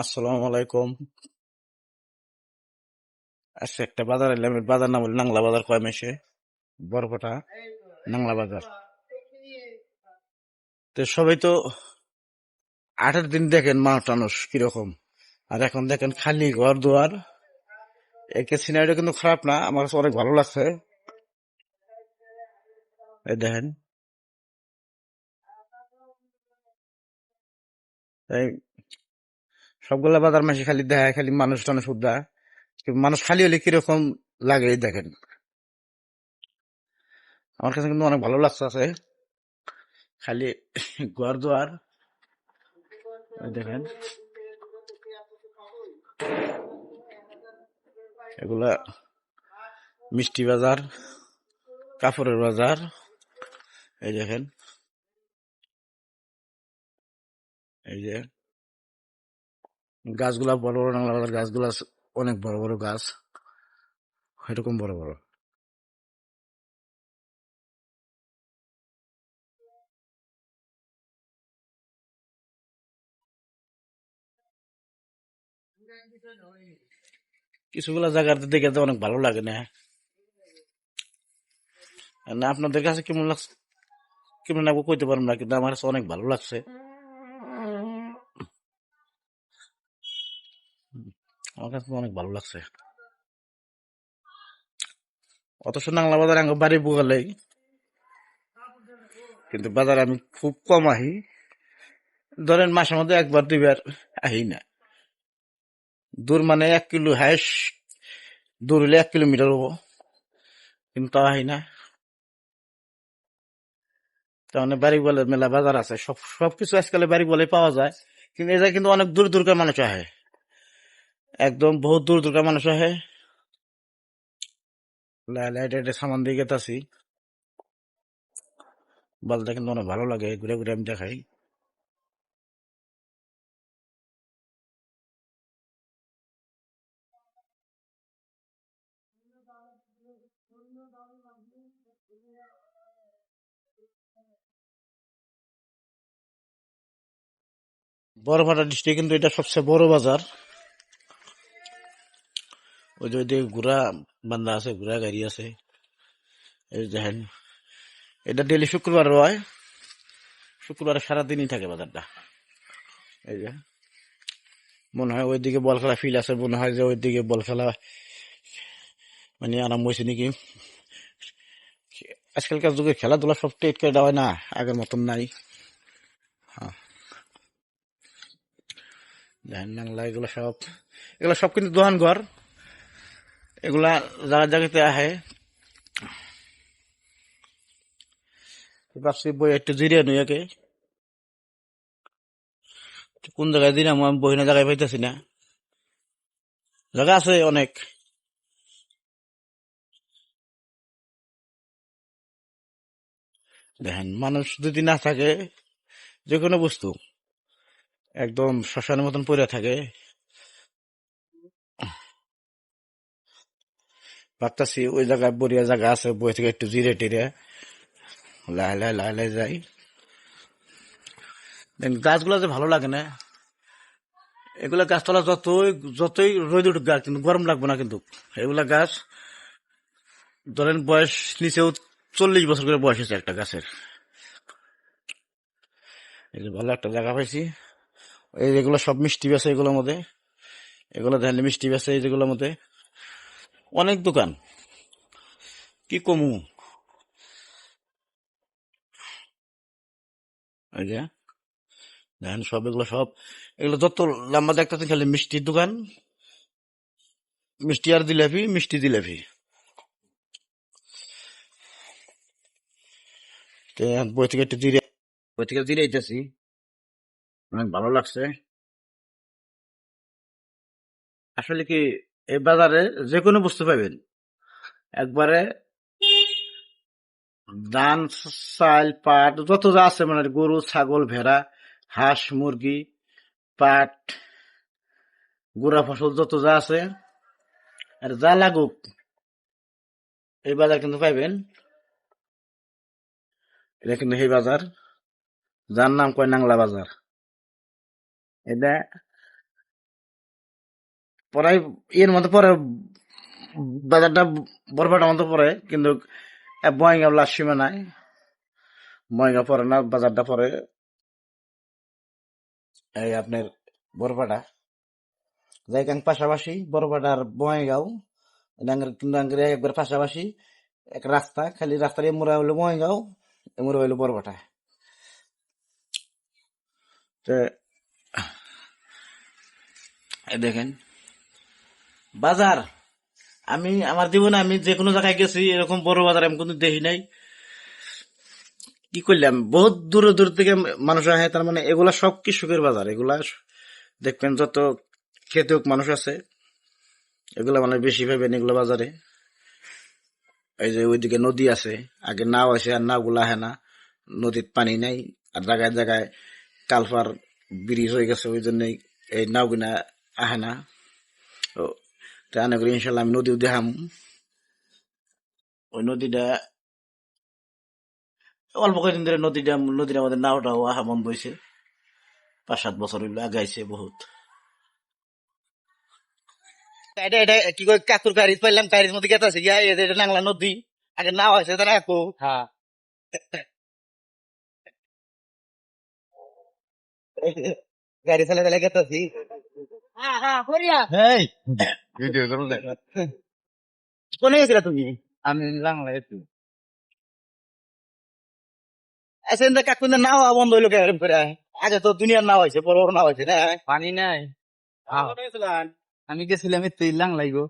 আসসালামু আলাইকুম। আজকে একটা বাজার এলাম বাজার নাম হলো নাংলা বাজার কয় মেশে বরপটা নাংলা বাজার। তো সবাই তো আটের দিন দেখেন মানুষ কীরকম। আর এখন দেখেন খালি ঘর দুয়ার। একে সিনারিটা কিন্তু খারাপ না, আমার কাছে অনেক ভালো লাগছে। এই দেখেন। সবগুলা বাজার মাসে খালি দেখায়, খালি মানুষ টানুষ উদ্দা। মানুষ খালি হলে কীরকম লাগে দেখেন। আমার কাছে কিন্তু অনেক ভালো লাগছে আছে। খালি ঘর দুয়ার দেখেন। এগুলা মিষ্টি বাজার, কাপড়ের বাজার, এই দেখেন। এই যে গাছগুলা বড় বড় নাংলা বাজার গাছগুলা অনেক বড় বড় গাছ। এরকম বড় বড়। কিছুগুলা জায়গাতে দেখে তো অনেক ভালো লাগে না। না, আপনাদের কাছে কেমন লাগছে? কেমন লাগবে কইতে পারব না, কিন্তু আমার কাছে অনেক ভালো লাগছে। আমার কাছে অনেক ভালো লাগছে। অথচ নাংলা বাজার আমার বাড়ি কিন্তু বাজারে আমি খুব কম আহি। ধরেন মাসের মধ্যে একবার, দুইবার আহি না। দূর মানে এক কিলো হাইস দূর হলে এক কিলোমিটার হব। কিন্তু আহি না। তাহলে বাড়ি বলে মেলা বাজার আছে, সব, সবকিছু আজকালে বাড়ি বলে পাওয়া যায়। কিন্তু এটা কিন্তু অনেক দূর দূরকার মানুষ আহে। একদম বহুত দূর দূরকার মানুষ আহে। লাইট এটা সামান দিয়ে গেতাছি। বাজারটা কিন্তু অনেক ভালো লাগে, ঘুরে ঘুরে আমি দেখাই। বড়ভাটা ডিস্ট্রিক্ট কিন্তু এটা সবচেয়ে বড় বাজার। ওই যে ওইদিকে আছে আছে এই হয় থাকে এই যে মনে হয় ওইদিকে বল খেলা ফিল আছে মনে হয় যে ওইদিকে বল খেলা মানে আরম্ভ হয়েছে নাকি আজকালকার যুগে খেলাধুলা সব টেট করে দেওয়া হয় না আগের মতন নাই হ্যাঁ দেখেন নাংলা এগুলো সব এগুলো সব কিন্তু দোকান ঘর এগুলা জায়গা জায়গাতে আহে বই একটু জিরিয়ে নই একে কোন জায়গায় দিলাম আমি বই না জায়গায় পাইতেছি না। জায়গা আছে অনেক। দেখেন, মানুষ যদি না থাকে, যে কোনো বস্তু, একদম শ্মশানের মতন পড়ে থাকে। ভাবতেছি ওই জায়গায় বড়িয়া জায়গা আছে, বই থেকে একটু জিরে টিরে। লাই লাই লাই লাই যাই। গাছগুলো যে ভালো লাগে না, এগুলা গাছতলা যতই যতই রোদ উঠুক গাছ কিন্তু গরম লাগবে না কিন্তু। এগুলা গাছ, ধরেন বয়স নিচেও চল্লিশ বছর করে বয়স হয়েছে একটা গাছের। ভালো একটা জায়গা পাইছি। এই যেগুলো সব মিষ্টি বেছে এগুলোর মধ্যে। এগুলো দেখলে মিষ্টি বেছে এই যেগুলোর মধ্যে। অনেক দোকান। কি কমু? দেখেন সব, এগুলো সব, এগুলো যত লম্বা দেখতেছেন, খালি মিষ্টির দোকান। মিষ্টি আর জিলাপি, মিষ্টি জিলাপি। তো বই থেকে একটু জিরে বই থেকে জিরে আইতেছি। অনেক ভালো লাগছে। আসলে কি এই বাজারে যে কোনো বস্তু পাবেন। একবারে ধান, চাল, পাট, যত যা আছে মানে গরু, ছাগল, ভেড়া, হাঁস, মুরগি, পাট, গুড়া ফসল, যত যা আছে, আর যা লাগুক, এই বাজার কিন্তু পাইবেন। এটা কিন্তু সেই বাজার, যার নাম কয় নাংলা বাজার। এটা পরে এর মধ্যে পরে বাজারটা বরফাটার মধ্যে পরে কিন্তু বয়ঙ্গা লাস্ট নাই। বয়ঙ্গা পরে না, বাজারটা পরে এই আপনার বরফাটা কাং পাশাপাশি বরফাটা আর ডাঙ্গের একবার পাশাপাশি এক রাস্তা, খালি রাস্তার এমুরা হইল বয়ঙ্গাও এমুরা হইল বরফাটা তো দেখেন বাজার। আমি, আমার জীবনে আমি যে কোনো জায়গায় গেছি, এরকম বড় বাজার আমি কোনো দেখি নাই। কি করলাম? বহুত দূর দূর থেকে মানুষ আসে তার মানে এগুলা সব কৃষকের বাজার। এগুলা দেখবেন যত খেতেও মানুষ আছে, এগুলা মানে বেশি পাবেন এগুলো বাজারে। এই যে ওইদিকে নদী আছে, আগে নাও আছে আর নাওগুলা আহে না। নদীর পানি নাই, আর জায়গায় জায়গায় কালফার ব্রিজ হয়ে গেছে ওই জন্যই এই নাওগুনা আহে না। তাই করি ইনশাল্লাহ আমি নদীও দেখাম ওই নদীটা অল্প কয়েকদিন ধরে নদীটা নদীর আমাদের নাওটাও আহা বন্ধ হয়েছে পাঁচ সাত বছর হইল আগাইছে বহুত এটা এটা কি করে কাকুর গাড়ি পাইলাম গাড়ির মধ্যে গেছে আছে ইয়া এটা নাংলা নদী আগে নাও আছে হ্যাঁ গাড়ি ভিডিও করুন কোনে গেছিলা তুমি আমি বাংলা একটু আচ্ছা এটা কাকুর নাও বন্ধ হইল কেরম করে আগে তো দুনিয়ার নাও হয়েছে বড় বড় নাও হয়েছে না পানি নাই আমি গেছিলাম একটু লাং লাগো